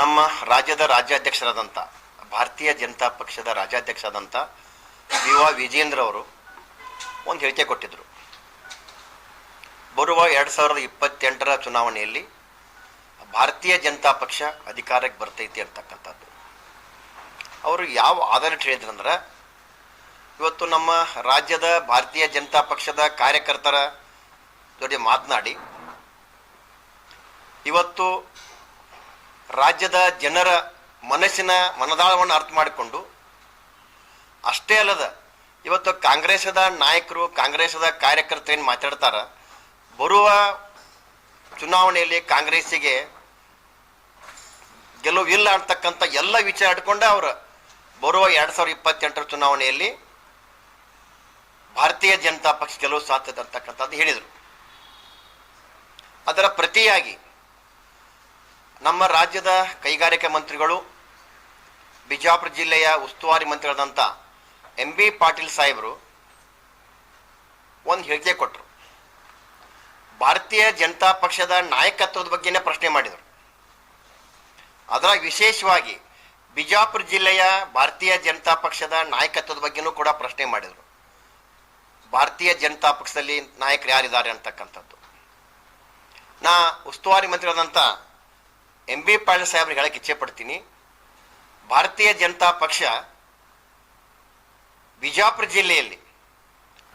ನಮ್ಮ ರಾಜ್ಯದ ರಾಜ್ಯಾಧ್ಯಕ್ಷರಾದಂಥ ಭಾರತೀಯ ಜನತಾ ಪಕ್ಷದ ರಾಜ್ಯಾಧ್ಯಕ್ಷರಾದಂಥ ವಿ ವಾ ವಿಜೇಂದ್ರ ಅವರು ಒಂದು ಹೇಳಿಕೆ ಕೊಟ್ಟಿದ್ದರು ಬರುವ ಎರಡು ಸಾವಿರದ ಇಪ್ಪತ್ತೆಂಟರ ಚುನಾವಣೆಯಲ್ಲಿ ಭಾರತೀಯ ಜನತಾ ಪಕ್ಷ ಅಧಿಕಾರಕ್ಕೆ ಬರ್ತೈತಿ ಅಂತಕ್ಕಂಥದ್ದು. ಅವರು ಯಾವ ಆಧಾರ ಹೇಳಿದ್ರಂದ್ರೆ ಇವತ್ತು ನಮ್ಮ ರಾಜ್ಯದ ಭಾರತೀಯ ಜನತಾ ಪಕ್ಷದ ಕಾರ್ಯಕರ್ತರ ಜೊತೆ ಮಾತನಾಡಿ, ಇವತ್ತು ರಾಜ್ಯದ ಜನರ ಮನಸ್ಸಿನ ಮನದಾಳವನ್ನು ಅರ್ಥ ಮಾಡಿಕೊಂಡು, ಅಷ್ಟೇ ಅಲ್ಲದ, ಇವತ್ತು ಕಾಂಗ್ರೆಸ್ದ ನಾಯಕರು ಕಾಂಗ್ರೆಸ್ದ ಕಾರ್ಯಕರ್ತರು ಏನು ಮಾತಾಡ್ತಾರ, ಬರುವ ಚುನಾವಣೆಯಲ್ಲಿ ಕಾಂಗ್ರೆಸ್ಸಿಗೆ ಗೆಲುವಿಲ್ಲ ಅಂತಕ್ಕಂಥ ಎಲ್ಲ ವಿಚಾರ ಇಟ್ಕೊಂಡೆ ಅವರು. ಬರುವ ಎರಡು ಸಾವಿರದ ಇಪ್ಪತ್ತೆಂಟರ ಚುನಾವಣೆಯಲ್ಲಿ ಭಾರತೀಯ ಜನತಾ ಪಕ್ಷ ಗೆಲುವು ಸಾಧ್ಯತೆ ಅಂತಕ್ಕಂಥದ್ದು ಹೇಳಿದರು. ಅದರ ಪ್ರತಿಯಾಗಿ ನಮ್ಮ ರಾಜ್ಯದ ಕೈಗಾರಿಕಾ ಮಂತ್ರಿಗಳು, ಬಿಜಾಪುರ ಜಿಲ್ಲೆಯ ಉಸ್ತುವಾರಿ ಮಂತ್ರಿಗಳಾದಂಥ ಎಂ ಬಿ ಪಾಟೀಲ್ ಸಾಹೇಬರು ಒಂದು ಹೇಳಿಕೆ ಕೊಟ್ಟರು ಭಾರತೀಯ ಜನತಾ ಪಕ್ಷದ ನಾಯಕತ್ವದ ಬಗ್ಗೆನೇ ಪ್ರಶ್ನೆ ಮಾಡಿದರು. ಅದರ ವಿಶೇಷವಾಗಿ ಬಿಜಾಪುರ ಜಿಲ್ಲೆಯ ಭಾರತೀಯ ಜನತಾ ಪಕ್ಷದ ನಾಯಕತ್ವದ ಬಗ್ಗೆನೂ ಕೂಡ ಪ್ರಶ್ನೆ ಮಾಡಿದರು. ಭಾರತೀಯ ಜನತಾ ಪಕ್ಷದಲ್ಲಿ ನಾಯಕರು ಯಾರಿದ್ದಾರೆ ಅಂತಕ್ಕಂಥದ್ದು. ನಾ ಉಸ್ತುವಾರಿ ಮಂತ್ರಿಗಳಾದಂಥ ಎಂ ಬಿ ಪಾಟೀಲ್ ಸಾಹೇಬ್ರಿಗೆ ಹೇಳಕ್ಕೆ ಇಚ್ಛೆ ಪಡ್ತೀನಿ. ಭಾರತೀಯ ಜನತಾ ಪಕ್ಷ ಬಿಜಾಪುರ ಜಿಲ್ಲೆಯಲ್ಲಿ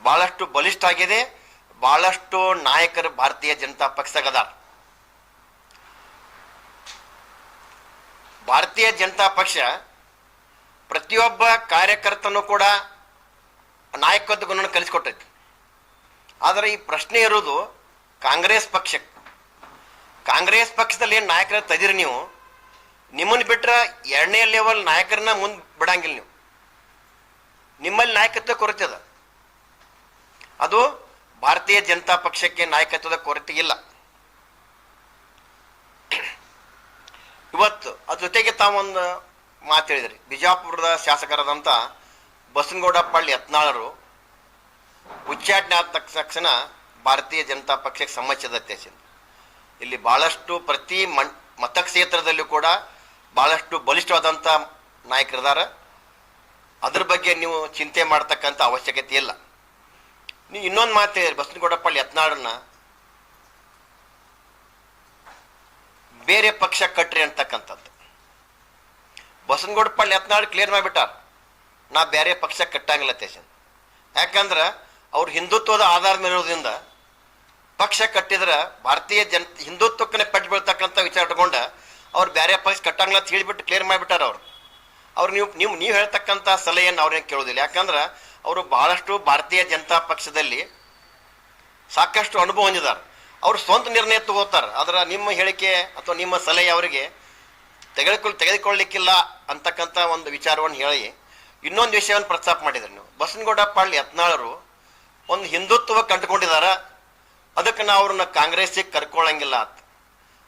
ಬಹಳಷ್ಟು ಬಲಿಷ್ಠ ಆಗಿದೆ ಬಹಳಷ್ಟು ನಾಯಕರು ಭಾರತೀಯ ಜನತಾ ಪಕ್ಷದಾಗದಾರ. ಭಾರತೀಯ ಜನತಾ ಪಕ್ಷ ಪ್ರತಿಯೊಬ್ಬ ಕಾರ್ಯಕರ್ತನೂ ಕೂಡ ನಾಯಕತ್ವ ಗುಣವನ್ನು ಕಲಿಸಿಕೊಟ್ಟೈತಿ. ಆದರೆ ಈ ಪ್ರಶ್ನೆ ಇರೋದು ಕಾಂಗ್ರೆಸ್ ಪಕ್ಷಕ್ಕೆ. ಕಾಂಗ್ರೆಸ್ ಪಕ್ಷದಲ್ಲಿ ಏನು ನಾಯಕರ ತದಿರಿ ನೀವು? ನಿಮ್ಮನ್ನು ಬಿಟ್ರೆ ಎರಡನೇ ಲೆವೆಲ್ ನಾಯಕರನ್ನ ಮುಂದೆ ಬಿಡಂಗಿಲ್ಲ ನೀವು. ನಿಮ್ಮಲ್ಲಿ ನಾಯಕತ್ವ ಕೊರತೆ ಅದ. ಅದು ಭಾರತೀಯ ಜನತಾ ಪಕ್ಷಕ್ಕೆ ನಾಯಕತ್ವದ ಕೊರತೆ ಇಲ್ಲ. ಇವತ್ತು ಅದ್ರ ಜೊತೆಗೆ ತಾವೊಂದು ಮಾತು ಹೇಳಿದ್ರಿ. ಬಿಜಾಪುರದ ಶಾಸಕರಾದಂಥ ಬಸನಗೌಡ ಪಳ್ಳಿ ಯತ್ನಾಳರು ಉಚ್ಚಾಟನೆ ಆದ ತಕ್ಷಣ ಭಾರತೀಯ ಜನತಾ ಪಕ್ಷಕ್ಕೆ ಸಮ್ಮತಿಸಿದ ಇಲ್ಲಿ ಬಹಳಷ್ಟು ಪ್ರತಿ ಮನ್, ಮತಕ್ಷೇತ್ರದಲ್ಲೂ ಕೂಡ ಬಹಳಷ್ಟು ಬಲಿಷ್ಠವಾದಂಥ ನಾಯಕರಿದ್ದಾರೆ. ಅದ್ರ ಬಗ್ಗೆ ನೀವು ಚಿಂತೆ ಮಾಡ್ತಕ್ಕಂಥ ಅವಶ್ಯಕತೆ ಇಲ್ಲ. ನೀವು ಇನ್ನೊಂದು ಮಾತು ಬಸನಗೌಡಪ್ಪಳ್ಳಿ ಯತ್ನಾಳನ್ನ. ಬೇರೆ ಪಕ್ಷ ಕಟ್ರಿ ಅಂತಕ್ಕಂಥದ್ದು. ಬಸನಗೌಡಪ್ಪಳ್ಳಿ ಯತ್ನಾಳ್ ಕ್ಲಿಯರ್ ಮಾಡಿಬಿಟ್ಟಾರ. ನಾ ಬೇರೆ ಪಕ್ಷ ಕಟ್ಟಂಗಿಲ್ಲ ತೇಶನ್ ಯಾಕಂದ್ರೆ ಅವ್ರು ಹಿಂದುತ್ವದ ಆಧಾರದ ಮೇಲೆ ಇರೋದ್ರಿಂದ ಪಕ್ಷ ಕಟ್ಟಿದ್ರೆ ಭಾರತೀಯ ಜನ ಹಿಂದುತ್ವಕ್ಕೆ ಪಟ್ಟು ಬೀಳ್ತಕ್ಕಂಥ ವಿಚಾರ ಇಟ್ಕೊಂಡ ಅವ್ರು ಬೇರೆ ಪಕ್ಷ ಕಟ್ಟಂಗಿಲ್ಲ ಅಂತ ಹೇಳಿಬಿಟ್ಟು ಕ್ಲಿಯರ್ ಮಾಡಿಬಿಟ್ಟಾರ ಅವ್ರು. ಅವ್ರು ನೀವು ನೀವು ನೀವು ಹೇಳ್ತಕ್ಕಂಥ ಸಲಹೆಯನ್ನು ಅವ್ರೇನು ಕೇಳೋದಿಲ್ಲ. ಯಾಕಂದ್ರೆ ಅವರು ಬಹಳಷ್ಟು ಭಾರತೀಯ ಜನತಾ ಪಕ್ಷದಲ್ಲಿ ಸಾಕಷ್ಟು ಅನುಭವ ಹೊಂದಿದ್ದಾರೆ ಅವ್ರು ಸ್ವಂತ ನಿರ್ಣಯ ತಗೋತಾರೆ. ಅದರ ನಿಮ್ಮ ಹೇಳಿಕೆ ಅಥವಾ ನಿಮ್ಮ ಸಲಹೆ ಅವರಿಗೆ ತೆಗೆದುಕೊಳ್ಳ ತೆಗೆದುಕೊಳ್ಳಿಕ್ಕಿಲ್ಲ ಅಂತಕ್ಕಂಥ ಒಂದು ವಿಚಾರವನ್ನು ಹೇಳಿ ಇನ್ನೊಂದು ವಿಷಯವನ್ನು ಪ್ರಸ್ತಾಪ ಮಾಡಿದ್ರು ನೀವು. ಬಸನಗೌಡ ಪಾಳ್ಯ ಯತ್ನಾಳರು ಒಂದು ಹಿಂದುತ್ವ ಕಂಡುಕೊಂಡಿದಾರ. ಅದಕ್ಕೆ ನಾವು ಅವ್ರನ್ನ ಕಾಂಗ್ರೆಸ್ಸಿಗೆ ಕರ್ಕೊಳ್ಳಂಗಿಲ್ಲ ಅಂತ.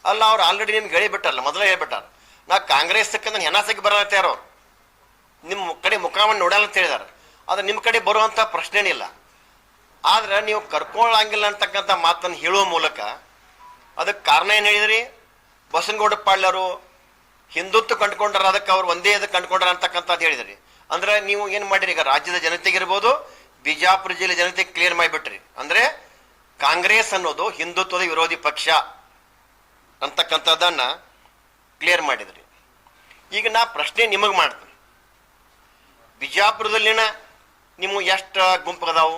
ಅಲ್ಲ, ಅವ್ರು ಆಲ್ರೆಡಿ ನಿಮ್ಗೆ ಹೇಳಿಬಿಟ್ಟಲ್ಲ ಮೊದಲೇ ಹೇಳ್ಬಿಟ್ಟಾರ ನಾ ಕಾಂಗ್ರೆಸ್ ನನ್ನ ಹೆಣಸಕ್ಕೆ ಬರತ್ತಾರ ಅವ್ರು? ನಿಮ್ಮ ಕಡೆ ಮುಖಾಮಣಿ ನೋಡಲ್ಲ ಅಂತ ಹೇಳಿದಾರೆ. ಅದು ನಿಮ್ಮ ಕಡೆ ಬರುವಂಥ ಪ್ರಶ್ನೆನಿಲ್ಲ. ಆದ್ರೆ ನೀವು ಕರ್ಕೊಳ್ಳಂಗಿಲ್ಲ ಅಂತಕ್ಕಂಥ ಮಾತನ್ನು ಹೇಳುವ ಮೂಲಕ ಅದಕ್ಕೆ ಕಾರಣ ಏನು ಹೇಳಿದ್ರಿ? ಬಸನಗೌಡ ಪಾಳ್ಯರು ಹಿಂದುತ್ವ ಕಂಡುಕೊಂಡ್ರ, ಅದಕ್ಕೆ ಅವ್ರು ಒಂದೇ ಅದಕ್ಕೆ ಕಂಡುಕೊಂಡ್ರ ಅಂತಕ್ಕಂಥದ್ದು ಹೇಳಿದ್ರಿ. ಅಂದ್ರೆ ನೀವು ಏನು ಮಾಡಿರಿ? ಈಗ ರಾಜ್ಯದ ಜನತೆಗಿರ್ಬೋದು ಬಿಜಾಪುರ ಜಿಲ್ಲೆ ಜನತೆ ಕ್ಲಿಯರ್ ಮಾಡಿಬಿಟ್ರಿ. ಅಂದ್ರೆ ಕಾಂಗ್ರೆಸ್ ಅನ್ನೋದು ಹಿಂದುತ್ವದ ವಿರೋಧಿ ಪಕ್ಷ ಅಂತಕ್ಕಂಥದ್ದನ್ನು ಕ್ಲಿಯರ್ ಮಾಡಿದ್ರಿ. ಈಗ ನಾ ಪ್ರಶ್ನೆ ನಿಮಗೆ ಮಾಡ್ತೀನಿ. ಬಿಜಾಪುರದಲ್ಲಿನ ನಿಮ್ಮ ಎಷ್ಟು ಗುಂಪು ಅದಾವು?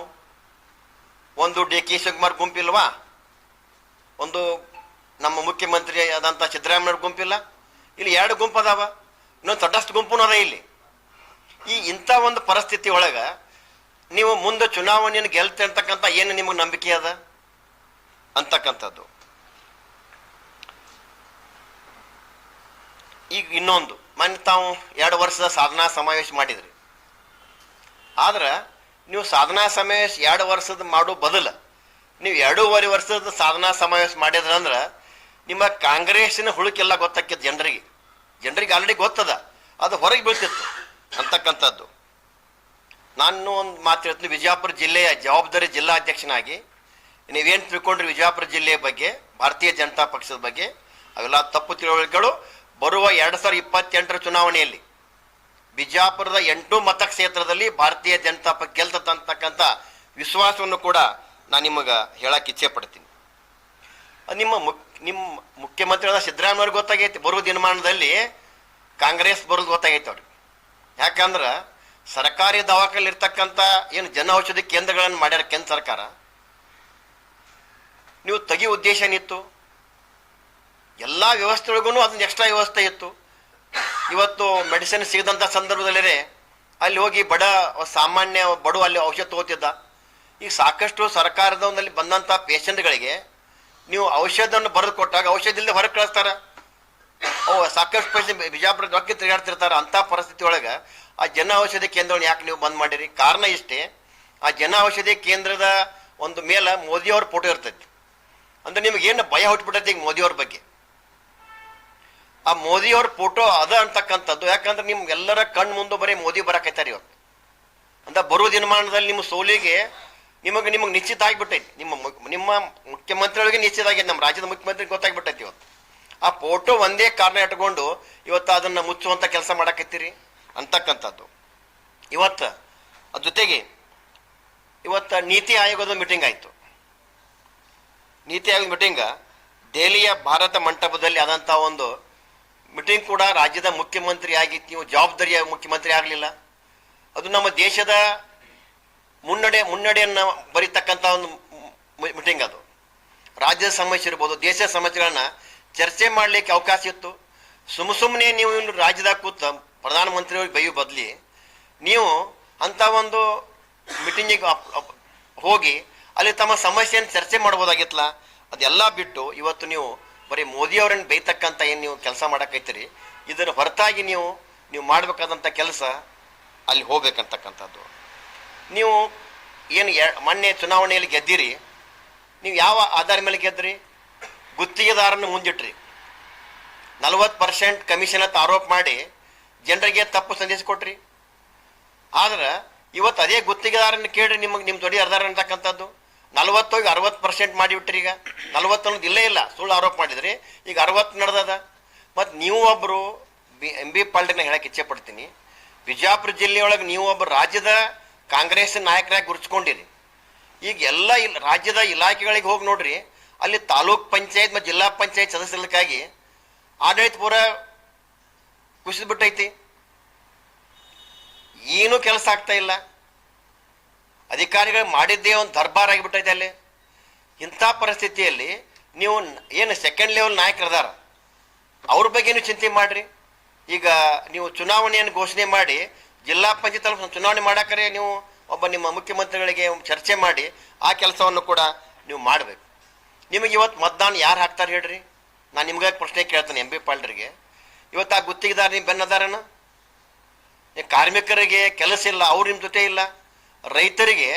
ಒಂದು ಡಿ ಕೆ ಶಿವಕುಮಾರ್ ಗುಂಪಿಲ್ವಾ ಒಂದು ನಮ್ಮ ಮುಖ್ಯಮಂತ್ರಿ ಆದಂಥ ಸಿದ್ದರಾಮಯ್ಯವ್ರ ಗುಂಪಿಲ್ಲ ಇಲ್ಲಿ? ಎರಡು ಗುಂಪು ಅದಾವ. ಇನ್ನೊಂದು ದೊಡ್ಡಷ್ಟು ಗುಂಪು ಅದ ಇಲ್ಲಿ. ಈ ಇಂಥ ಒಂದು ಪರಿಸ್ಥಿತಿ ಒಳಗೆ ನೀವು ಮುಂದೆ ಚುನಾವಣೆಯನ್ನು ಗೆಲ್ತೆ ಅಂತಕ್ಕಂಥ ಏನು ನಿಮಗೆ ನಂಬಿಕೆ ಅದ? ಅಂತಕ್ಕಂಥದ್ದು. ಈಗ ಇನ್ನೊಂದು ಮನೆ ತಾವು ಎರಡು ವರ್ಷದ ಸಾಧನಾ ಸಮಾವೇಶ ಮಾಡಿದ್ರಿ. ಆದ್ರೆ ನೀವು ಸಾಧನಾ ಸಮಾವೇಶ ಎರಡು ವರ್ಷದ ಮಾಡೋ ಬದಲು, ನೀವು ಎರಡೂವರೆ ವರ್ಷದ ಸಾಧನಾ ಸಮಾವೇಶ ಮಾಡಿದ್ರಂದ್ರೆ ನಿಮ್ಮ ಕಾಂಗ್ರೆಸ್ಸಿನ ಹುಳುಕೆಲ್ಲ ಗೊತ್ತಾಕಿತ್ತು ಜನರಿಗೆ. ಜನರಿಗೆ ಆಲ್ರೆಡಿ ಗೊತ್ತದ, ಅದು ಹೊರಗೆ ಬೀಳ್ತಿತ್ತು ಅಂತಕ್ಕಂಥದ್ದು. ನಾನು ಒಂದು ಮಾತು ಹೇಳ್ತೀನಿ, ವಿಜಯಪುರ ಜಿಲ್ಲೆಯ ಜವಾಬ್ದಾರಿ ಜಿಲ್ಲಾಧ್ಯಕ್ಷನಾಗಿ ನೀವೇನು ತಿಳ್ಕೊಂಡ್ರಿ ವಿಜಯಪುರ ಜಿಲ್ಲೆಯ ಬಗ್ಗೆ, ಭಾರತೀಯ ಜನತಾ ಪಕ್ಷದ ಬಗ್ಗೆ, ಅವೆಲ್ಲ ತಪ್ಪು ತಿಳುವಳಿಕೆಗಳು ಬರುವ ಎರಡು ಸಾವಿರದ ಇಪ್ಪತ್ತೆಂಟರ ಚುನಾವಣೆಯಲ್ಲಿ ಬಿಜಾಪುರದ ಎಂಟು ಮತಕ್ಷೇತ್ರದಲ್ಲಿ ಭಾರತೀಯ ಜನತಾ ಪಕ್ಷ ಗೆಲ್ತಂತಕ್ಕಂಥ ವಿಶ್ವಾಸವನ್ನು ಕೂಡ ನಾನು ನಿಮಗೆ ಹೇಳಕ್ಕೆ ಇಚ್ಛೆ ಪಡ್ತೀನಿ. ನಿಮ್ಮ ಮುಕ್ ನಿಮ್ಮ ಮುಖ್ಯಮಂತ್ರಿಗಳಾದ ಸಿದ್ದರಾಮಯ್ಯವ್ರಿಗೆ ಗೊತ್ತಾಗೈತಿ, ಬರುವ ದಿನಮಾನದಲ್ಲಿ ಕಾಂಗ್ರೆಸ್ ಬರೋದು ಗೊತ್ತಾಗೈತೆ ಅವ್ರಿಗೆ. ಯಾಕಂದ್ರೆ ಸರ್ಕಾರಿ ದವಾಖಾನೆ ಇರ್ತಕ್ಕಂಥ ಏನು ಜನ ಔಷಧಿ ಕೇಂದ್ರಗಳನ್ನು ಮಾಡ್ಯಾರ ಕೇಂದ್ರ ಸರ್ಕಾರ ನೀವು ತೆಗಿ ಉದ್ದೇಶ ಏನಿತ್ತು? ಎಲ್ಲ ವ್ಯವಸ್ಥೆಗಳಿಗೂ ಅದನ್ನ ಎಕ್ಸ್ಟ್ರಾ ವ್ಯವಸ್ಥೆ ಇತ್ತು. ಇವತ್ತು ಮೆಡಿಸಿನ್ ಸಿಗದಂಥ ಸಂದರ್ಭದಲ್ಲೇ ಅಲ್ಲಿ ಹೋಗಿ ಬಡ, ಸಾಮಾನ್ಯ ಬಡು ಅಲ್ಲಿ ಔಷಧ ತಗೋತಿದ್ದ. ಈಗ ಸಾಕಷ್ಟು ಸರ್ಕಾರದ ಒಂದಲ್ಲಿ ಬಂದಂಥ ಪೇಷಂಟ್ಗಳಿಗೆ ನೀವು ಔಷಧವನ್ನು ಬರೆದು ಕೊಟ್ಟಾಗ ಔಷಧ ಇಲ್ಲದೆ ಹೊರಗೆ ಕಳಿಸ್ತಾರೆ. ಅವು ಸಾಕಷ್ಟು ಪೇಷಂಟ್ ಬಿಜಾಪುರ ರೊಕ್ಕ ತಿರುಗಾಡ್ತಿರ್ತಾರೆ ಅಂಥ ಪರಿಸ್ಥಿತಿ ಒಳಗೆ ಆ ಜನ ಔಷಧಿ ಕೇಂದ್ರವನ್ನು ಯಾಕೆ ನೀವು ಬಂದ್ ಮಾಡಿರಿ? ಕಾರಣ ಇಷ್ಟೇ. ಆ ಜನ ಔಷಧಿ ಕೇಂದ್ರದ ಒಂದು ಮೇಲೆ ಮೋದಿಯವ್ರ ಫೋಟೋ ಇರ್ತೈತಿ. ಅಂದ್ರೆ ನಿಮ್ಗೆ ಏನು ಭಯ ಹುಟ್ಬಿಟ್ಟೈತಿ ಈಗ ಮೋದಿಯವ್ರ ಬಗ್ಗೆ? ಆ ಮೋದಿಯವ್ರ ಫೋಟೋ ಅದ ಅಂತಕ್ಕಂಥದ್ದು. ಯಾಕಂದ್ರೆ ನಿಮ್ಗೆಲ್ಲರ ಕಣ್ಣು ಮುಂದೆ ಬರೀ ಮೋದಿ ಬರಕೈತಾರೆ ಇವತ್ತು ಅಂತ ಬರುವ ದಿನಮಾನದಲ್ಲಿ ನಿಮ್ಮ ಸೋಲಿಗೆ ನಿಮಗೆ ನಿಮಗೆ ನಿಶ್ಚಿತ ಆಗಿಬಿಟ್ಟೈತಿ. ನಿಮ್ಮ ನಿಮ್ಮ ಮುಖ್ಯಮಂತ್ರಿಗಳಿಗೆ ನಿಶ್ಚಿತ ಆಗಿದೆ ನಮ್ಮ ರಾಜ್ಯದ ಮುಖ್ಯಮಂತ್ರಿಗೆ ಗೊತ್ತಾಗ್ಬಿಟ್ಟೈತಿ ಇವತ್ತು. ಆ ಫೋಟೋ ಒಂದೇ ಕಾರಣ ಇಟ್ಕೊಂಡು ಇವತ್ತು ಅದನ್ನು ಮುಚ್ಚುವಂಥ ಕೆಲಸ ಮಾಡಕತ್ತೀರಿ ಅಂತಕ್ಕಂಥದ್ದು. ಇವತ್ತು ಅದ್ರ ಜೊತೆಗೆ ಇವತ್ತು ನೀತಿ ಆಯೋಗದ ಮೀಟಿಂಗ್ ಆಯಿತು. ನೀತಿ ಆಯೋಗ ಮೀಟಿಂಗ್ ದೆಹಲಿಯ ಭಾರತ ಮಂಟಪದಲ್ಲಿ ಆದಂಥ ಒಂದು ಮೀಟಿಂಗ್ ಕೂಡ ರಾಜ್ಯದ ಮುಖ್ಯಮಂತ್ರಿ ಆಗಿ ನೀವು ಜವಾಬ್ದಾರಿಯ ಮುಖ್ಯಮಂತ್ರಿ ಆಗಲಿಲ್ಲ. ಅದು ನಮ್ಮ ದೇಶದ ಮುನ್ನಡೆ, ಮುನ್ನಡೆಯನ್ನು ಬರೀತಕ್ಕಂಥ ಒಂದು ಮೀಟಿಂಗ್ ಅದು. ರಾಜ್ಯದ ಸಮಸ್ಯೆ ಇರ್ಬೋದು, ದೇಶದ ಸಮಸ್ಯೆಗಳನ್ನು ಚರ್ಚೆ ಮಾಡಲಿಕ್ಕೆ ಅವಕಾಶ ಇತ್ತು. ಸುಮ್ಮ ಸುಮ್ಮನೆ ನೀವು ರಾಜ್ಯದ ಕೂತ ಪ್ರಧಾನಮಂತ್ರಿಯವ್ರಿಗೆ ಬೈಯು ಬದಲಿ ನೀವು ಅಂಥ ಒಂದು ಮೀಟಿಂಗಿಗೆ ಹೋಗಿ ಅಲ್ಲಿ ತಮ್ಮ ಸಮಸ್ಯೆಯನ್ನು ಚರ್ಚೆ ಮಾಡ್ಬೋದಾಗಿತ್ತಲ್ಲ, ಅದೆಲ್ಲ ಬಿಟ್ಟು ಇವತ್ತು ನೀವು ಬರೀ ಮೋದಿಯವರನ್ನು ಬೈತಕ್ಕಂಥ ಏನು ನೀವು ಕೆಲಸ ಮಾಡಕೈತೀರಿ? ಇದನ್ನು ಹೊರತಾಗಿ ನೀವು ನೀವು ಮಾಡಬೇಕಾದಂಥ ಕೆಲಸ ಅಲ್ಲಿ ಹೋಗ್ಬೇಕಂತಕ್ಕಂಥದ್ದು. ನೀವು ಏನು ಮೊನ್ನೆ ಚುನಾವಣೆಯಲ್ಲಿ ಗೆದ್ದಿರಿ, ನೀವು ಯಾವ ಆಧಾರ ಮೇಲೆ ಗೆದ್ದಿರಿ? ಗುತ್ತಿಗೆದಾರನ್ನು ಮುಂದಿಟ್ರಿ. ನಲವತ್ತು ಪರ್ಸೆಂಟ್ ಕಮಿಷನ್ ಅಂತ ಆರೋಪ ಮಾಡಿ ಜನರಿಗೆ ತಪ್ಪು ಸಂದೇಶ ಕೊಟ್ರಿ. ಆದ್ರೆ ಇವತ್ತು ಅದೇ ಗುತ್ತಿಗೆದಾರನ ಕೇಳಿ ನಿಮಗೆ ನಿಮ್ಮ ದೊಡ್ಡ ಅರ್ಧಾರ ಅಂತಕ್ಕಂಥದ್ದು. ನಲವತ್ತೋಗಿ ಅರವತ್ತು ಪರ್ಸೆಂಟ್ ಮಾಡಿಬಿಟ್ರಿ ಈಗ. ನಲವತ್ತೊಂದು ಇಲ್ಲೇ ಇಲ್ಲ. ಸುಳ್ಳು ಆರೋಪ ಮಾಡಿದ್ರಿ. ಈಗ ಅರವತ್ತು ನಡೆದದ. ಮತ್ತು ನೀವು ಒಬ್ಬರು ಬಿ ಎಂ ಬಿ ಪಾಲ್ಡಿನ ಹೇಳಕ್ಕೆ ಇಚ್ಛೆ ಪಡ್ತೀನಿ. ಬಿಜಾಪುರ ಜಿಲ್ಲೆಯೊಳಗೆ ನೀವು ಒಬ್ಬ ರಾಜ್ಯದ ಕಾಂಗ್ರೆಸ್ ನಾಯಕರಾಗಿ ಗುರುತಿಸ್ಕೊಂಡಿರಿ. ಈಗ ಎಲ್ಲ ಇಲ್ ರಾಜ್ಯದ ಇಲಾಖೆಗಳಿಗೆ ಹೋಗಿ ನೋಡ್ರಿ. ಅಲ್ಲಿ ತಾಲೂಕ್ ಪಂಚಾಯತ್ ಮತ್ತು ಜಿಲ್ಲಾ ಪಂಚಾಯತ್ ಸದಸ್ಯರಕ್ಕಾಗಿ ಆಡಳಿತ ಪೂರ ಕುಸಿದ್ಬಿಟ್ಟೈತಿ ಏನೂ ಕೆಲಸ ಆಗ್ತಾ ಇಲ್ಲ. ಅಧಿಕಾರಿಗಳು ಮಾಡಿದ್ದೇ ಒಂದು ದರ್ಬಾರ್ ಆಗಿಬಿಟ್ಟೈತೆ ಅಲ್ಲಿ. ಇಂಥ ಪರಿಸ್ಥಿತಿಯಲ್ಲಿ ನೀವು ಏನು ಸೆಕೆಂಡ್ ಲೆವೆಲ್ ನಾಯಕರದಾರ ಅವ್ರ ಬಗ್ಗೆನೂ ಚಿಂತೆ ಮಾಡ್ರಿ. ಈಗ ನೀವು ಚುನಾವಣೆಯನ್ನು ಘೋಷಣೆ ಮಾಡಿ, ಜಿಲ್ಲಾ ಪಂಚಾಯತ್ ಚುನಾವಣೆ ಮಾಡಾಕರೆ ನೀವು ಒಬ್ಬ ನಿಮ್ಮ ಮುಖ್ಯಮಂತ್ರಿಗಳಿಗೆ ಚರ್ಚೆ ಮಾಡಿ, ಆ ಕೆಲಸವನ್ನು ಕೂಡ ನೀವು ಮಾಡಬೇಕು. ನಿಮಗೆ ಇವತ್ತು ಮತದಾನ ಯಾರು ಹಾಕ್ತಾರೆ ಹೇಳ್ರಿ? ನಾನು ನಿಮ್ಗೆ ಪ್ರಶ್ನೆ ಕೇಳ್ತೇನೆ ಎಂ ಬಿ ಪಾಲ್ಡರಿಗೆ. ಇವತ್ತು ಆ ಗುತ್ತಿಗೆದಾರ ನಿಮ್ಮ ಬೆನ್ನದಾರನ? ಕಾರ್ಮಿಕರಿಗೆ ಕೆಲಸ ಇಲ್ಲ, ಅವ್ರು ನಿಮ್ಮ ಜೊತೆ ಇಲ್ಲ. ರೈತರಿಗೆ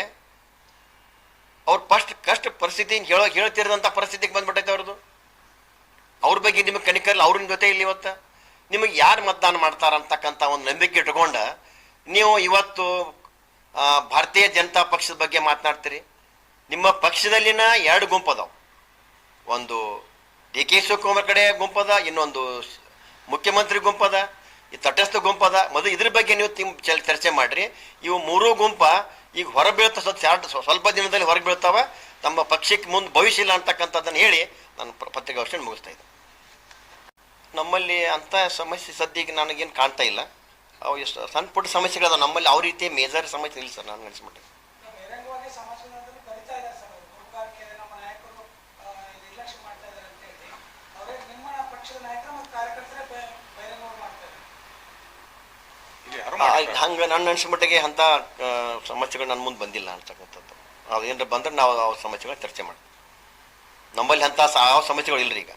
ಅವ್ರ ಫಸ್ಟ್ ಕಷ್ಟ ಪರಿಸ್ಥಿತಿ ಹೇಳೋ ಹೇಳ್ತಿರೋದಂಥ ಪರಿಸ್ಥಿತಿಗೆ ಬಂದ್ಬಿಟ್ಟೈತೆ ಅವ್ರದ್ದು ಅವ್ರ ಬಗ್ಗೆ ನಿಮಗೆ ಕಣಿಕಲ್ಲ ಅವ್ರ ಜೊತೆ ಇಲ್ಲಿ ಇವತ್ತು. ನಿಮಗೆ ಯಾರು ಮತದಾನ ಮಾಡ್ತಾರಂತಕ್ಕಂಥ ಒಂದು ನಂಬಿಕೆ ಇಟ್ಕೊಂಡು ನೀವು ಇವತ್ತು ಭಾರತೀಯ ಜನತಾ ಪಕ್ಷದ ಬಗ್ಗೆ ಮಾತನಾಡ್ತೀರಿ. ನಿಮ್ಮ ಪಕ್ಷದಲ್ಲಿನ ಎರಡು ಗುಂಪದಾವ್. ಒಂದು ಡಿ ಕೆ ಶಿವಕುಮಾರ್ ಕಡೆ ಗುಂಪದ, ಇನ್ನೊಂದು ಮುಖ್ಯಮಂತ್ರಿ ಗುಂಪದ. ಈ ತಟಸ್ಥ ಗುಂಪದ ಮೊದಲು ಇದ್ರ ಬಗ್ಗೆ ನೀವು ಚರ್ಚೆ ಮಾಡ್ರಿ. ಇವು ಮೂರೂ ಗುಂಪ ಈಗ ಹೊರ ಬೀಳ್ತಾ ಸ್ವಲ್ಪ ದಿನದಲ್ಲಿ ಹೊರಗೆ ಬೀಳ್ತಾವ. ತಮ್ಮ ಪಕ್ಷಕ್ಕೆ ಮುಂದೆ ಭವಿಷ್ಯ ಇಲ್ಲ ಅಂತಕ್ಕಂಥದ್ದನ್ನು ಹೇಳಿ ನಾನು ಪತ್ರಿಕಾಗೋಷ್ಠಿಯನ್ನು ಮುಗಿಸ್ತಾ ಇದ್ದೆ. ನಮ್ಮಲ್ಲಿ ಅಂಥ ಸಮಸ್ಯೆ ಸದ್ಯಕ್ಕೆ ನನಗೇನು ಕಾಣ್ತಾ ಇಲ್ಲ. ಅವು ಎಷ್ಟು ಸಣ್ಣ ಪುಟ್ಟ ಸಮಸ್ಯೆಗಳದ ನಮ್ಮಲ್ಲಿ ಯಾವ ರೀತಿ ಮೇಜರ್ ಸಮಸ್ಯೆ ಇಲ್ಲ ಸರ್ ನಾನು ಅನಿಸ್ಬಿಟ್ಟೆ. ಹಂಗೆ ನನ್ನ ಅನ್ಸಿ ಮಟ್ಟಿಗೆ ಅಂತ ಸಮಸ್ಯೆಗಳು ನನ್ನ ಮುಂದೆ ಬಂದಿಲ್ಲ ಅಂತಕ್ಕಂಥದ್ದು. ಅದೇನಾರ ಬಂದ್ರೆ ನಾವು ಆ ಸಮಸ್ಯೆಗಳ ಚರ್ಚೆ ಮಾಡ್ತೀವಿ. ನಮ್ಮಲ್ಲಿ ಅಂತ ಯಾವ ಸಮಸ್ಯೆಗಳು ಇಲ್ಲರಿ ಈಗ.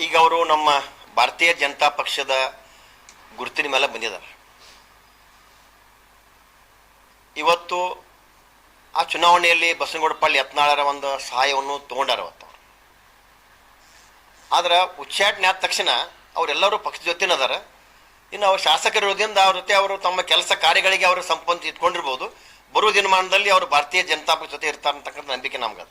ಈಗ ಅವರು ನಮ್ಮ ಭಾರತೀಯ ಜನತಾ ಪಕ್ಷದ ಗುರುತಿನ ಮೇಲೆ ಬಂದಿದ್ದಾರೆ. ಇವತ್ತು ಆ ಚುನಾವಣೆಯಲ್ಲಿ ಬಸನಗೌಡಪಳ್ಳಿ ಯತ್ನಾಳರ ಒಂದು ಸಹಾಯವನ್ನು ತೊಗೊಂಡಾರ ಅವತ್ತು ಅವ್ರು. ಆದ್ರೆ ಉಚ್ಚಾಟನೆ ಆದ ತಕ್ಷಣ ಅವರೆಲ್ಲರೂ ಪಕ್ಷದ ಜೊತೆನೇ ಅದಾರ. ಇನ್ನು ಅವ್ರ ಶಾಸಕರು ಇರೋದ್ರಿಂದ ಅವ್ರ ಜೊತೆ ಅವರು ತಮ್ಮ ಕೆಲಸ ಕಾರ್ಯಗಳಿಗೆ ಅವರು ಸಂಪಂತ ಇಟ್ಕೊಂಡಿರ್ಬೋದು. ಬರುವ ದಿನಮಾನದಲ್ಲಿ ಅವರು ಭಾರತೀಯ ಜನತಾ ಪಕ್ಷ ಜೊತೆ ಇರ್ತಾರೆ ಅಂತಕ್ಕಂಥ ನಂಬಿಕೆ ನಮ್ಗದ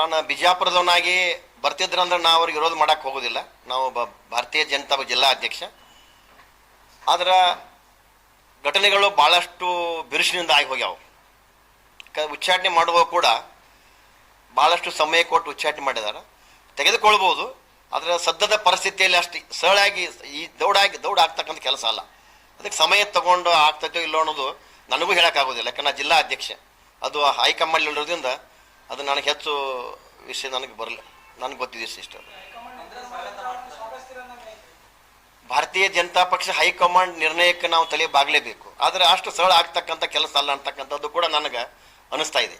ನಾನು ಬಿಜಾಪುರದವನಾಗಿ ಬರ್ತಿದ್ರಂದ್ರೆ ನಾವು ಅವ್ರಿಗೆ ವಿರೋಧ ಮಾಡಕ್ಕೆ ಹೋಗೋದಿಲ್ಲ. ನಾವು ಭಾರತೀಯ ಜನತಾ ಜಿಲ್ಲಾ ಅಧ್ಯಕ್ಷ. ಆದ್ರೆ ಘಟನೆಗಳು ಭಾಳಷ್ಟು ಬಿರುಸಿನಿಂದ ಆಗಿ ಹೋಗ್ಯಾವ. ಕ ಉಚ್ಚಾಟನೆ ಮಾಡುವಾಗ ಕೂಡ ಭಾಳಷ್ಟು ಸಮಯ ಕೊಟ್ಟು ಉಚ್ಚಾಟನೆ ಮಾಡಿದ್ದಾರೆ ತೆಗೆದುಕೊಳ್ಬೋದು, ಆದರೆ ಸದ್ಯದ ಪರಿಸ್ಥಿತಿಯಲ್ಲಿ ಅಷ್ಟು ಸರಳಾಗಿ ಈ ದೌಡಾಗಿ ದೌಡ್ ಆಗ್ತಕ್ಕಂಥ ಕೆಲಸ ಅಲ್ಲ. ಅದಕ್ಕೆ ಸಮಯ ತಗೊಂಡು ಆಗ್ತೈತೋ ಇಲ್ಲೋ ಅನ್ನೋದು ನನಗೂ ಹೇಳೋಕ್ಕಾಗೋದಿಲ್ಲ. ಯಾಕಂದ್ರೆ ನಾನು ಜಿಲ್ಲಾ ಅಧ್ಯಕ್ಷ. ಅದು ಹೈಕಮಾಂಡ್ ಇರೋದ್ರಿಂದ ಅದು ನನಗೆ ಹೆಚ್ಚು ವಿಷಯ ನನಗೆ ಬರಲ್ಲ. ನನಗೆ ಗೊತ್ತಿದೆ ಐತಿ. ಭಾರತೀಯ ಜನತಾ ಪಕ್ಷ ಹೈಕಮಾಂಡ್ ನಿರ್ಣಯಕ್ಕೆ ನಾವು ತಲೆ ಬಾಗಲೇಬೇಕು ಆದರೆ ಅಷ್ಟು ಸರಳ ಆಗ್ತಕ್ಕಂಥ ಕೆಲಸ ಅಲ್ಲ ಅಂತಕ್ಕಂಥದ್ದು ಕೂಡ ನನಗೆ ಅನಿಸ್ತಾ ಇದೆ